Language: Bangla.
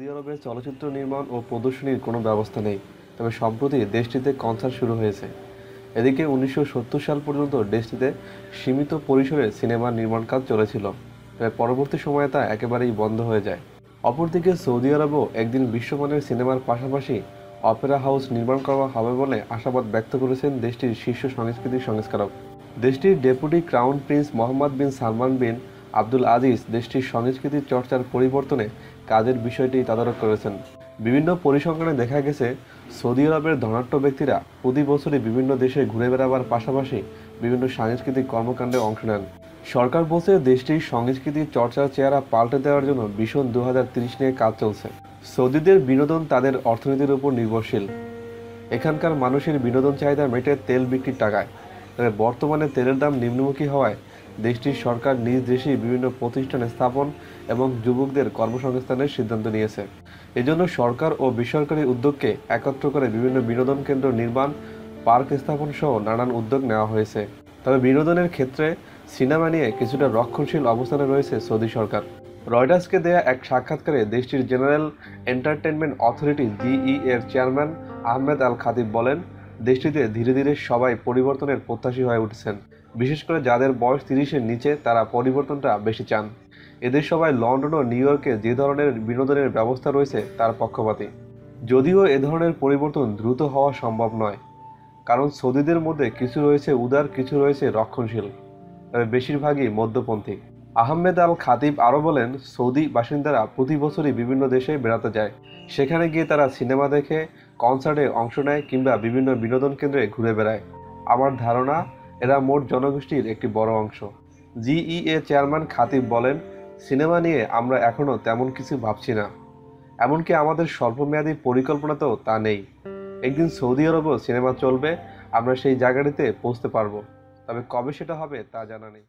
সৌদি আরবে চলচ্চিত্র নির্মাণ ও প্রদর্শনীর কোনো ব্যবস্থা নেই। তবে সম্প্রতি দেশটিতে কনসার্ট শুরু হয়েছে। এদিকে উনিশশো সত্তর সাল পর্যন্ত দেশটিতে সীমিত পরিসরে সিনেমার নির্মাণ কাজ চলেছিল। তবে পরবর্তী সময়ে তা একেবারেই বন্ধ হয়ে যায়। অপরদিকে সৌদি আরবও একদিন বিশ্বমানের সিনেমার পাশাপাশি অপেরা হাউস নির্মাণ করা হবে বলে আশাবাদ ব্যক্ত করেছেন দেশটির শীর্ষ সাংস্কৃতিক সংস্কারক। দেশটির deputy crown prince Mohammad bin Salman bin Abdul Aziz দেশটির সংস্কৃতির চর্চার পরিবর্তনে কাজের বিষয়টি তদারক করেছেন। বিভিন্ন পরিসংখ্যানে দেখা গেছে, সৌদি আরবের ধনাঢ্য ব্যক্তিরা প্রতি বছরই বিভিন্ন দেশে ঘুরে বেড়াবার পাশাপাশি বিভিন্ন সাংস্কৃতিক কর্মকাণ্ডে অংশ নেন। সরকার বলছে দেশটির সংস্কৃতির চর্চার চেহারা পাল্টে দেওয়ার জন্য ভীষণ দু নিয়ে কাজ চলছে। সৌদিদের বিনোদন তাদের অর্থনীতির উপর নির্ভরশীল। এখানকার মানুষের বিনোদন চাহিদা মেটে তেল বিক্রির টাকায়। তবে বর্তমানে তেলের দাম নিম্নমুখী হওয়ায় দেশটির সরকার নিজ দেশেই বিভিন্ন প্রতিষ্ঠান স্থাপন এবং যুবকদের কর্মসংস্থানের সিদ্ধান্ত নিয়েছে। এজন্য সরকার ও বেসরকারি উদ্যোগকে একত্র করে বিভিন্ন বিনোদন কেন্দ্র নির্মাণ, পার্ক স্থাপন সহ নানান উদ্যোগ নেওয়া হয়েছে। তবে বিনোদনের ক্ষেত্রে সিনেমা নিয়ে কিছুটা রক্ষণশীল অবস্থানে রয়েছে সৌদি সরকার। রয়টার্সকে দেয়া এক সাক্ষাৎকারে দেশটির জেনারেল এন্টারটেনমেন্ট অথরিটি জিই এর চেয়ারম্যান আহমেদ আল খাতিব বলেন, দেশটিতে ধীরে ধীরে সবাই পরিবর্তনের প্রত্যাশী হয়ে উঠছেন। বিশেষ করে যাদের বয়স তিরিশের নিচে, তারা পরিবর্তনটা বেশি চান। এদের সবাই লন্ডন ও নিউ ইয়র্কে যে ধরনের বিনোদনের ব্যবস্থা রয়েছে, তার পক্ষপাতী। যদিও এ ধরনের পরিবর্তন দ্রুত হওয়া সম্ভব নয়, কারণ সৌদিদের মধ্যে কিছু রয়েছে উদার, কিছু রয়েছে রক্ষণশীল। তবে বেশিরভাগই মধ্যপন্থী আহমেদ আল খাতিব আরও বলেন, সৌদি বাসিন্দারা প্রতি বছরই বিভিন্ন দেশে বেড়াতে যায়। সেখানে গিয়ে তারা সিনেমা দেখে, কনসার্টে অংশ নেয় কিংবা বিভিন্ন বিনোদন কেন্দ্রে ঘুরে বেড়ায়। আমার ধারণা এরা মোট জনগোষ্ঠীর একটি বড় অংশ। জিইএ চেয়ারম্যান খাতিব বলেন, সিনেমা নিয়ে আমরা এখনও তেমন কিছু ভাবছি না। এমনকি আমাদের স্বল্পমেয়াদী পরিকল্পনাতেও তা নেই। একদিন সৌদি আরবও সিনেমা চলবে, আমরা সেই জায়গাটিতে পৌঁছতে পারব। তবে কবে সেটা হবে তা জানা নেই।